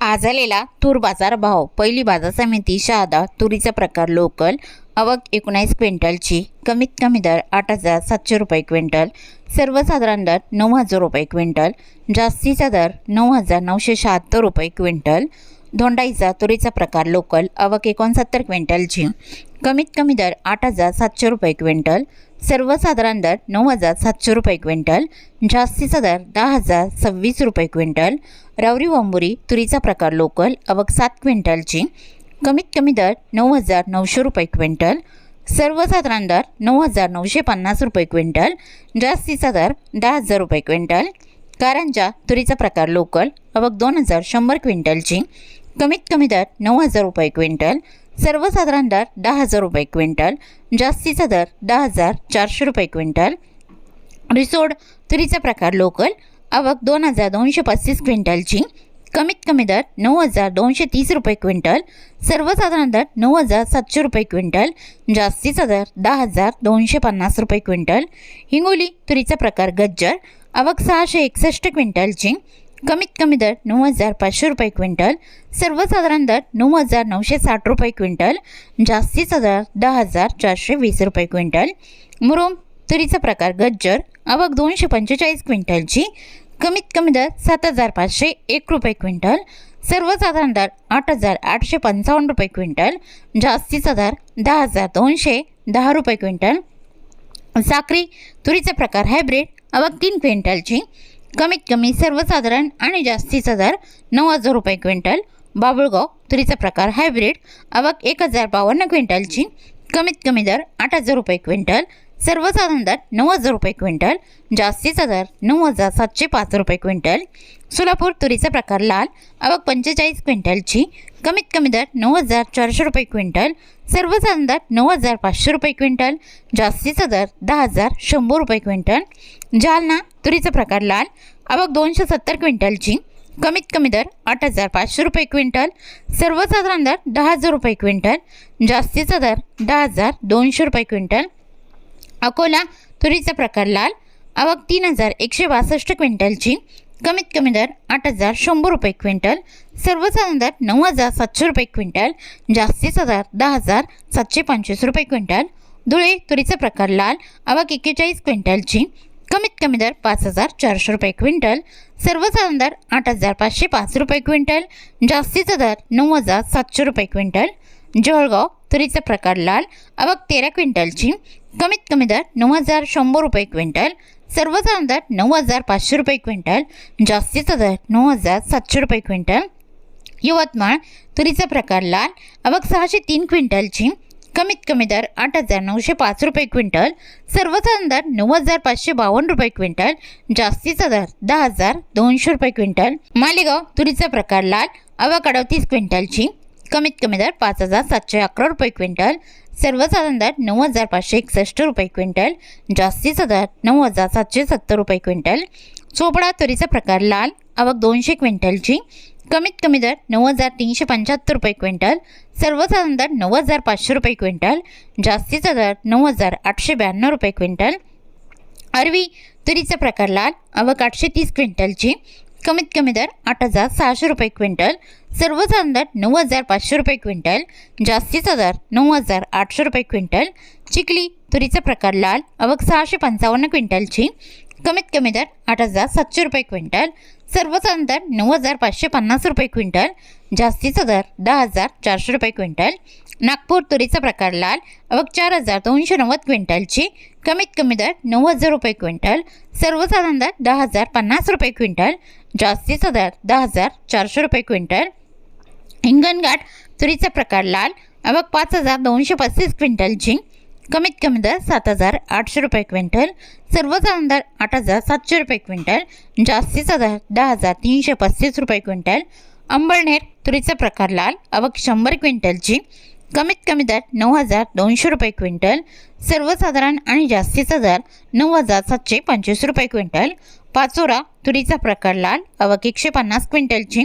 आज आलेला तूर बाजार भाव. पहिली बाजार समिती शहादा तुरीचा प्रकार लोकल. आवक एकोणावीस क्विंटलची कमीत कमी दर आठ हजार सातशे रुपये क्विंटल. सर्वसाधारण दर नऊ हजार रुपये क्विंटल. जास्तीचा दर नऊ हजार नऊशे शहात्तर रुपये क्विंटल. धोंडाईचा तुरीचा प्रकार लोकल. आवक एकोणसत्तर क्विंटलची कमीत कमी दर आठ हजार सातशे रुपये क्विंटल. सर्वसाधारण दर नऊ हजार सातशे रुपये क्विंटल. जास्तीचा दर दहा हजार सव्वीस रुपये क्विंटल. रावरी वांबुरी तुरीचा प्रकार लोकल आवक सात क्विंटलची कमीत कमी दर नऊ हजार नऊशे रुपये क्विंटल सर्वसाधारण दर नऊ हजार नऊशे पन्नास रुपये क्विंटल जास्तीचा दर दहा हजार रुपये क्विंटल कारंजा तुरीचा प्रकार लोकल आवक दोन हजार शंभर क्विंटलची कमीत कमी दर नऊ हजार रुपये क्विंटल सर्वसाधारण दर दहा हजार रुपये क्विंटल जास्तीचा दर दहा हजार चारशे रुपये क्विंटल रिसोड तुरीचा प्रकार लोकल आवक दोन हजार दोनशे पस्तीस क्विंटलची. कमीत कमी दर नऊ हजार दोनशे तीस रुपये क्विंटल. सर्वसाधारण दर नऊ हजार सातशे रुपये क्विंटल. जास्तीचा दर दहा हजार दोनशे पन्नास रुपये क्विंटल. हिंगोली तुरीचा प्रकार गज्जर. आवक सहाशे एकसष्ट क्विंटलची. कमीत कमी दर नऊ हजार पाचशे रुपये क्विंटल. सर्वसाधारण दर नऊ हजार नऊशे साठ रुपये क्विंटल. जास्तीचा दर दहा हजार चारशे वीस रुपये क्विंटल. मुरुम तुरीचा प्रकार गज्जर. आवक दोनशे पंचेचाळीस क्विंटलची. कमीत कमी दर सात हजार पाचशे एक रुपये क्विंटल सर्वसाधारण दर आठ हजार आठशे पंचावन्न रुपये क्विंटल जास्तीचा दर दहा हजार दोनशे दहा रुपये क्विंटल. साखरी तुरीचा प्रकार हायब्रिड अवघ तीन क्विंटलची कमीत कमी सर्वसाधारण आणि जास्तीचा दर नऊ हजार रुपये क्विंटल. बाबुळगाव तुरीचा प्रकार हायब्रिड अवघ एक हजार बावन्न क्विंटलची कमीत कमी दर आठ हजार रुपये क्विंटल. सर्वसाधारण दर नऊ हजार रुपये क्विंटल जास्तीचा दर नऊ हजार सातशे पाच रुपये क्विंटल सोलापूर तुरीचा प्रकार लाल आवक पंचेचाळीस क्विंटलची कमीत कमी दर नऊ हजार चारशे रुपये क्विंटल सर्वसाधारण दर नऊ हजार पाचशे रुपये क्विंटल जास्तीचा दर दहा हजार शंभर रुपये क्विंटल जालना तुरीचा प्रकार लाल आवक दोनशे सत्तर क्विंटलची कमीत कमी दर आठ हजार पाचशे रुपये क्विंटल सर्वसाधारण दर दहा हजार रुपये क्विंटल जास्तीचा दर दहा हजार दोनशे रुपये क्विंटल अकोला तुरीचा प्रकार लाल. आवक तीन हजार एकशे बासष्ट क्विंटलची. कमीत कमी दर आठ हजार शंभर रुपये क्विंटल. सर्वसाधारण दर नऊ हजार सातशे रुपये क्विंटल. जास्तीचा दर दहा हजार सातशे पंचवीस रुपये क्विंटल. धुळे तुरीचा प्रकार लाल. आवक एक्केचाळीस क्विंटलची. कमीत कमी दर पाच हजार चारशे रुपये क्विंटल. सर्वसाधारण दर आठ हजार पाचशे पाच रुपये क्विंटल. जास्तीचा दर नऊ हजार सातशे रुपये क्विंटल. जळगाव तुरीचा प्रकार लाल. आवक तेरा क्विंटलची. कमीत कमी दर नऊ हजार शंभर रुपये क्विंटल सर्वसाधारण दर नऊ हजार पाचशे रुपये क्विंटल जास्तीचा दर नऊ हजार सातशे रुपये क्विंटल. यवतमाळ तुरीचा प्रकार लाल आवक सहाशे तीन क्विंटलची कमीत कमी दर आठ हजार नऊशे पाच रुपये क्विंटल सर्वसाधारण दर नऊ हजार पाचशे बावन्न रुपये क्विंटल जास्तीचा दर दहा हजार दोनशे रुपये क्विंटल. मालेगाव तुरीचा प्रकार लाल आवक अडतीस क्विंटलची कमीत कमी दर पाच हजार सातशे अकरा रुपये क्विंटल सर्वसाधारण दर नऊ हजार पाचशे एकसष्ट रुपये क्विंटल जास्तीचा दर नऊ हजार सातशे सत्तर रुपये क्विंटल. चोपडा तुरीचा प्रकार लाल आवक दोनशे क्विंटलची. कमीत कमी दर नऊ हजार तीनशे पंच्याहत्तर रुपये क्विंटल सर्वसाधारण दर नऊ हजार पाचशे रुपये क्विंटल जास्तीचा दर नऊ हजार आठशे ब्याण्णव रुपये क्विंटल. अरवी तुरीचा प्रकार लाल आवक आठशे तीस क्विंटलची. कमीत कमी दर आठ हजार सहाशे रुपये क्विंटल सर्वसाधारण दर नऊ हजार पाचशे रुपये क्विंटल जास्तीचा दर नऊ हजार आठशे रुपये क्विंटल चिखली तुरीचा प्रकार लाल अवघ सहाशे पंचावन्न क्विंटलची कमीत कमी दर आठ हजार सातशे रुपये क्विंटल सर्वसाधारण दर नऊ हजार पाचशे पन्नास रुपये क्विंटल जास्तीचा दर दहा हजार चारशे रुपये क्विंटल नागपूर तुरीचा प्रकार लाल अवघ चार हजार दोनशे नव्वद क्विंटलची कमीत कमी दर नऊ हजार रुपये क्विंटल सर्वसाधारण दर दहा हजार पन्नास रुपये क्विंटल जास्तीचा दर दहा हजार चारशे रुपये क्विंटल हिंगणघाट तुरीचा प्रकार लाल आवक पाच हजार दोनशे पस्तीस क्विंटलची कमीत कमी दर सात हजार आठशे रुपये क्विंटल सर्वसाधारण दर आठ हजार सातशे रुपये क्विंटल जास्तीचा दर दहा हजार तीनशे पस्तीस रुपये क्विंटल अंबळनेर तुरीचा प्रकार लाल आवक शंभर क्विंटलची कमीत कमी दर नऊ हजार दोनशे रुपये क्विंटल सर्वसाधारण आणि जास्तीचा दर नऊ हजार सातशे पंचवीस रुपये क्विंटल पाचोरा तुरीचा प्रकार लाल आवक एकशे पन्नास क्विंटलची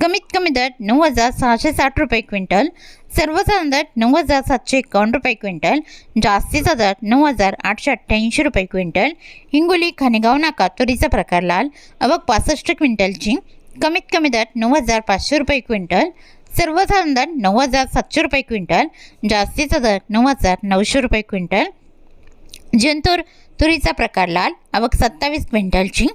कमीत कमी दर नऊ हजार सहाशे साठ रुपये क्विंटल सर्वसाधारण दर नऊ हजार सातशे एकावन्न रुपये क्विंटल जास्तीचा दर नऊ हजार आठशे अठ्ठ्याऐंशी रुपये क्विंटल. हिंगोली खानेगाव नाका तुरीचा प्रकार लाल अवक पासष्ट क्विंटलची कमीत कमी दर नऊ हजार पाचशे रुपये क्विंटल सर्वसाधारण दर नऊ हजार सातशे रुपये क्विंटल जास्तीचा दर नऊ हजार नऊशे रुपये क्विंटल. जंतूर तुरीचा प्रकार लाल आवक सत्तावीस क्विंटलची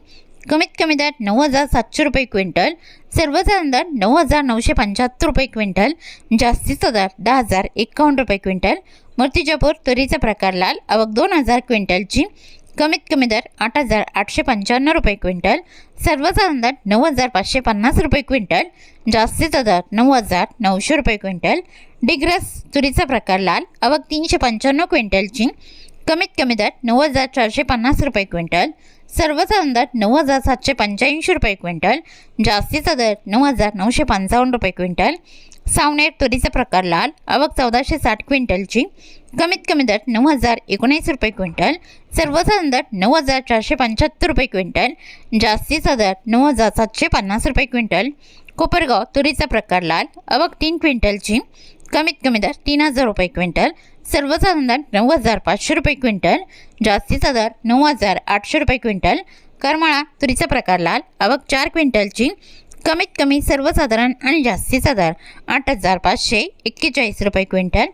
कमीत कमी दर नऊ हजार सातशे रुपये क्विंटल सर्वसाधारण दर नऊ हजार नऊशे पंच्याहत्तर रुपये क्विंटल जास्तीचा दर दहा हजार एकावन्न रुपये क्विंटल. मूर्तिजापूर तुरीचा प्रकार लाल आवक दोन हजार क्विंटलची कमीत कमी दर आठ हजार आठशे पंच्याण्णव रुपये क्विंटल. सर्वसाधारण दर नऊ हजार पाचशे पन्नास रुपये क्विंटल जास्तीचा दर नऊ हजार नऊशे रुपये क्विंटल. डिग्रस तुरीचा प्रकार लाल आवक तीनशे पंच्याण्णव क्विंटलची कमीत कमी दर नऊ हजार चारशे पन्नास रुपये क्विंटल. सर्वचा अंदाज नऊ हजार सातशे पंच्याऐंशी रुपये क्विंटल जास्तीचा दर नऊ हजार नऊशे पंचावन्न रुपये क्विंटल सावनेर तुरीचा प्रकार लाल आवक चौदाशे साठ क्विंटलची कमीत कमी दर नऊ हजार एकोणीस रुपये क्विंटल सर्वचा अंदाज नऊ हजार चारशे पंच्याहत्तर रुपये क्विंटल जास्तीचा दर नऊ हजार सातशे पन्नास रुपये क्विंटल कोपरगाव तुरीचा प्रकार लाल आवक तीन क्विंटलची कमीत कमी दर तीन हजार रुपये क्विंटल सर्वसाधारण दर नऊ हजार पाचशे रुपये क्विंटल जास्तीचा दर नऊ हजार आठशे रुपये क्विंटल करमाळा तुरीचा प्रकार लाल आवक चार क्विंटलची कमीत कमी सर्वसाधारण आणि जास्तीचा दर आठ हजार पाचशे एक्केचाळीस रुपये क्विंटल.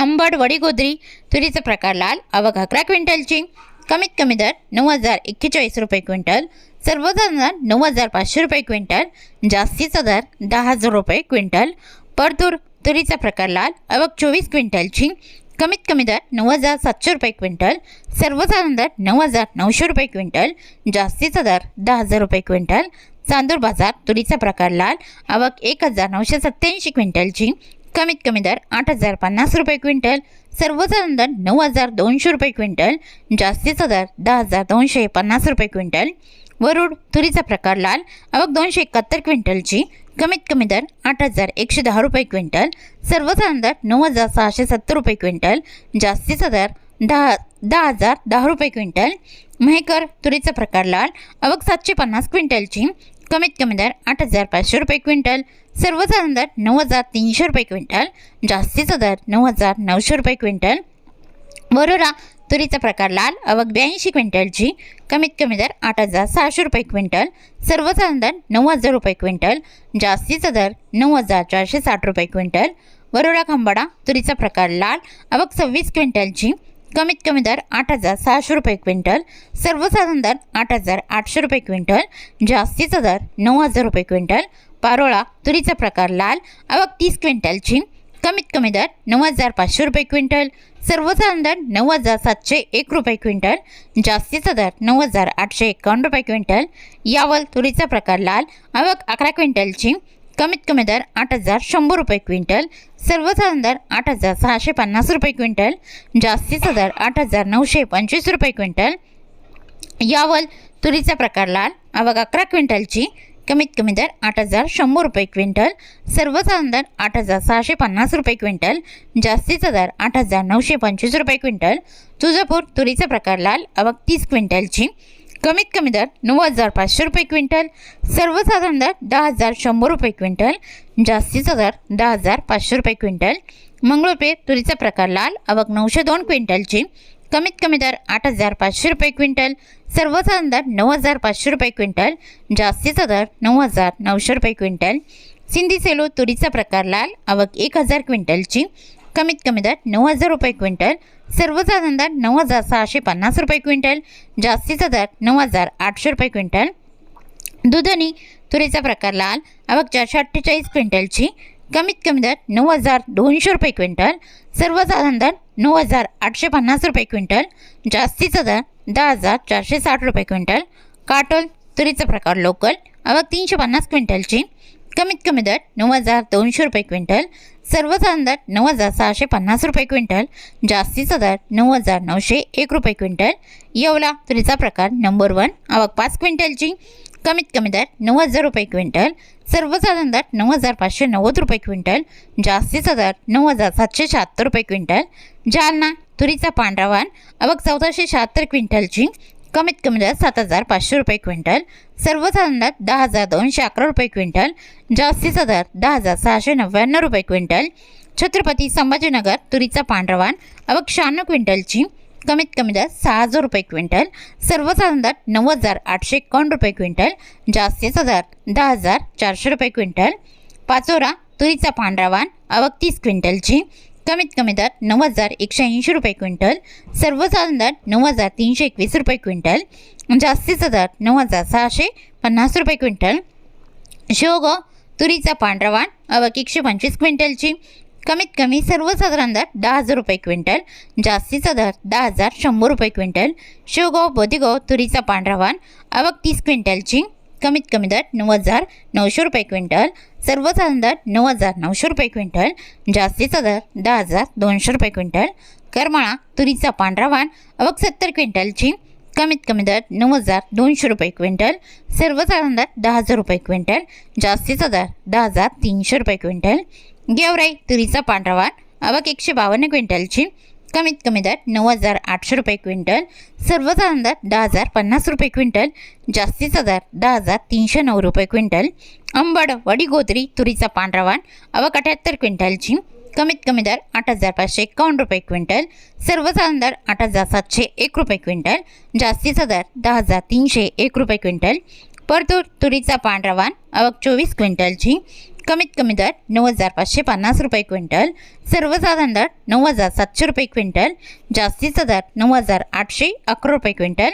अंबड वडीगोद्री तुरीचा प्रकार लाल आवक अकरा क्विंटलची कमीत कमी दर नऊ हजार एक्केचाळीस रुपये क्विंटल सर्वसाधारण नऊ हजार पाचशे रुपये क्विंटल जास्तीचा दर दहा हजार रुपये क्विंटल. परतूर तुरीचा प्रकार लाल अवघ चोवीस क्विंटलची कमीत कमी दर नऊ हजार सातशे रुपये क्विंटल सर्वसाधारण दर नऊ हजार नऊशे रुपये क्विंटल जास्तीचा दर दहा हजार रुपये क्विंटल चांदूर बाजार तुरीचा प्रकार लाल आवक एक हजार नऊशे सत्त्याऐंशी क्विंटलची कमीत कमी दर आठ हजार पन्नास रुपये क्विंटल सर्वसाधारण दर नऊ हजार दोनशे रुपये क्विंटल जास्तीचा दर दहा हजार दोनशे पन्नास रुपये क्विंटल वरुड तुरीचा प्रकार लाल आवक दोनशे एकाहत्तर क्विंटलची कमीत कमी दर आठ हजार एकशे दहा रुपये क्विंटल सर्वसाधारण दर नऊ हजार सहाशे सत्तर रुपये क्विंटल जास्तीचा दर दहा दहा हजार दहा रुपये क्विंटल. मेहकर तुरीचा प्रकार लाल आवक सातशे पन्नास क्विंटलची कमीत कमी दर आठ हजार पाचशे रुपये क्विंटल सर्वसाधारण दर नऊ हजार तीनशे रुपये क्विंटल जास्तीचा दर नऊ हजार नऊशे रुपये क्विंटल. वरोरा तुरीचा प्रकार लाल आवक ब्याऐंशी क्विंटलची कमीत कमी दर आठ हजार सहाशे रुपये क्विंटल सर्वसाधारण दर नऊ हजार रुपये क्विंटल जास्तीचा दर नऊ हजार चारशे साठ रुपये क्विंटल. वरोडा खंबाडा तुरीचा प्रकार लाल आवक सव्वीस क्विंटलची कमीत कमी दर आठ हजार सहाशे रुपये क्विंटल सर्वसाधारण दर आठ हजार आठशे रुपये क्विंटल जास्तीचा दर नऊ हजार रुपये क्विंटल. पारोळा तुरीचा प्रकार लाल आवक तीस क्विंटलची कमीत कमी दर नऊ हजार पाचशे रुपये क्विंटल सर्वसाधारण दर नऊ हजार सातशे एक रुपये क्विंटल जास्तीचा दर नऊ हजार आठशे एकावन्न रुपये क्विंटल. यावल तुरीचा प्रकार लाल आवक अकरा क्विंटलची कमीत कमी दर आठ हजार शंभर रुपये क्विंटल. सर्वसाधारण दर आठ हजार सहाशे पन्नास रुपये क्विंटल जास्तीचा दर आठ हजार नऊशे पंचवीस रुपये क्विंटल. यावल तुरीचा प्रकार लाल आवक अकरा क्विंटलची कमीत कमी दर आठ हजार शंभर रुपये क्विंटल सर्वसाधारण दर आठ हजार सहाशे पन्नास रुपये क्विंटल जास्तीचा दर आठ हजार नऊशे पंचवीस रुपये क्विंटल तुळजापूर तुरीचा प्रकार लाल अवक तीस क्विंटलची. कमीत कमी दर नऊ हजार पाचशे रुपये क्विंटल सर्वसाधारण दर दहा हजार शंभर रुपये क्विंटल जास्तीचा दर दहा हजार पाचशे रुपये क्विंटल. मंगळूरपेठ तुरीचा प्रकार लाल आवक नऊशे दोन क्विंटलची. कमीत कमी दर आठ हजार पाचशे रुपये क्विंटल सर्वसाधारण दर नऊ हजार पाचशे रुपये क्विंटल जास्तीचा दर नऊ हजार नऊशे रुपये क्विंटल. सिंधी सेलो तुरीचा प्रकार लाल आवक एक हजार क्विंटलची. कमीत कमी दर नऊ हजार रुपये क्विंटल सर्वसाधारण दर नऊ हजार सहाशे पन्नास रुपये क्विंटल जास्तीचा दर नऊ हजार आठशे रुपये क्विंटल. दुधनी तुरीचा प्रकार लाल आवक चारशे अठ्ठेचाळीस क्विंटलची. कमीत कमी दर नऊ हजार दोनशे रुपये क्विंटल सर्वसाधारण दर नऊ हजार आठशे पन्नास रुपये क्विंटल जास्तीचा दर दहा हजार चारशे साठ रुपये क्विंटल काटोल तुरीचा प्रकार लोकल आवक तीनशे पन्नास क्विंटलची कमीत कमी दर नऊ हजार दोनशे रुपये क्विंटल सर्वसाधारण दर नऊ हजार सहाशे पन्नास रुपये क्विंटल जास्तीचा दर नऊ हजार नऊशे एक रुपये क्विंटल येवला तुरीचा प्रकार नंबर वन आवक पाच क्विंटलची कमीत कमी दर नऊ हजार रुपये क्विंटल सर्वसाधारण दर नऊ हजार पाचशे नव्वद रुपये क्विंटल जास्तीचा दर नऊ हजार सातशे शहात्तर रुपये क्विंटल जालना तुरीचा पांढरा वाण आवक चौदाशे शहात्तर क्विंटलची कमीत कमी दर सात हजार पाचशे रुपये क्विंटल सर्वसाधारण दर दहा हजार दोनशे अकरा रुपये क्विंटल जास्तीचा दर दहा हजार सहाशे नव्याण्णव रुपये क्विंटल छत्रपती संभाजीनगर तुरीचा पांढरावान आवक शहाण्णव क्विंटलची कमीत कमी म्हणजे दर सहा हजार रुपये क्विंटल सर्वसाधारण दर नऊ हजार आठशे एकावन्न रुपये क्विंटल जास्तीचा दर दहा हजार चारशे रुपये क्विंटल पाचोरा तुरीचा पांढरा वाण आवक तीस क्विंटलची कमीत कमी दर नऊ हजार एकशे ऐंशी रुपये क्विंटल सर्वसाधारण दर नऊ हजार तीनशे एकवीस रुपये क्विंटल जास्तीचा दर नऊ हजार सहाशे पन्नास रुपये क्विंटल. शेवगाव तुरीचा पांढरा वाण आवक एकशे पंचवीस क्विंटलची कमीत कमी सर्वसाधारण दर दहा हजार रुपये क्विंटल जास्तीचा दर दहा हजार शंभर रुपये क्विंटल शिवगाव बोदेगाव तुरीचा पांढरा वाण आवक तीस क्विंटलची कमीत कमी दर नऊ हजार नऊशे रुपये क्विंटल सर्वसाधारण दर नऊ हजार नऊशे रुपये क्विंटल जास्तीचा दर दहा हजार दोनशे रुपये क्विंटल करमाळा तुरीचा पांढरा वाण आवक सत्तर क्विंटलची कमीत कमी दर नऊ हजार दोनशे रुपये क्विंटल सर्वसाधारण दर दहा हजार रुपये क्विंटल जास्तीचा दर दहा हजार तीनशे रुपये क्विंटल गेवराई हो तुरीचा पांढरावाण आवक एकशे बावन्न क्विंटलची. कमीत कमी दर नऊ हजार आठशे रुपये क्विंटल. सर्वसाधारण दर दहा हजार पन्नास रुपये क्विंटल. जास्तीचा दर दहा हजार तीनशे नऊ रुपये क्विंटल. अंबड वडी गोदरी तुरीचा पांढरावाण आवक अठ्याहत्तर क्विंटलची. कमीत कमी दर आठ हजार पाचशे एकावन्न रुपये क्विंटल. सर्वसाधारण दर आठ हजार सातशे एक रुपये क्विंटल. जास्तीचा दर दहा हजार तीनशे एक रुपये क्विंटल. परतूर तुरीचा पांढरावाण आवक चोवीस क्विंटलची. कमीत कमी दर नऊ हजार पाचशे पन्नास रुपये क्विंटल सर्वसाधारण दर नऊ हजार सातशे रुपये क्विंटल जास्तीचा दर नऊ हजार आठशे अकरा रुपये क्विंटल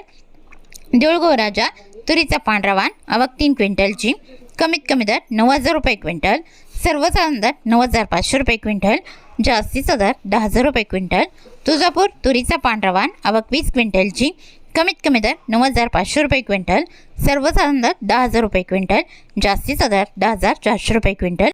देऊळगाव राजा तुरीचा पांढरावाण आवक तीन क्विंटलची कमीत कमी दर नऊ हजार रुपये क्विंटल सर्वसाधारण दर नऊ हजार पाचशे रुपये क्विंटल जास्तीचा दर दहा हजार रुपये क्विंटल तुळजापूर तुरीचा पांढरावाण आवक वीस क्विंटलची कमीत कमी दर नऊ हजार पाचशे रुपये क्विंटल सर्वसाधारण दर दहा हजार रुपये क्विंटल जास्तीचा दर दहा हजार चारशे रुपये क्विंटल.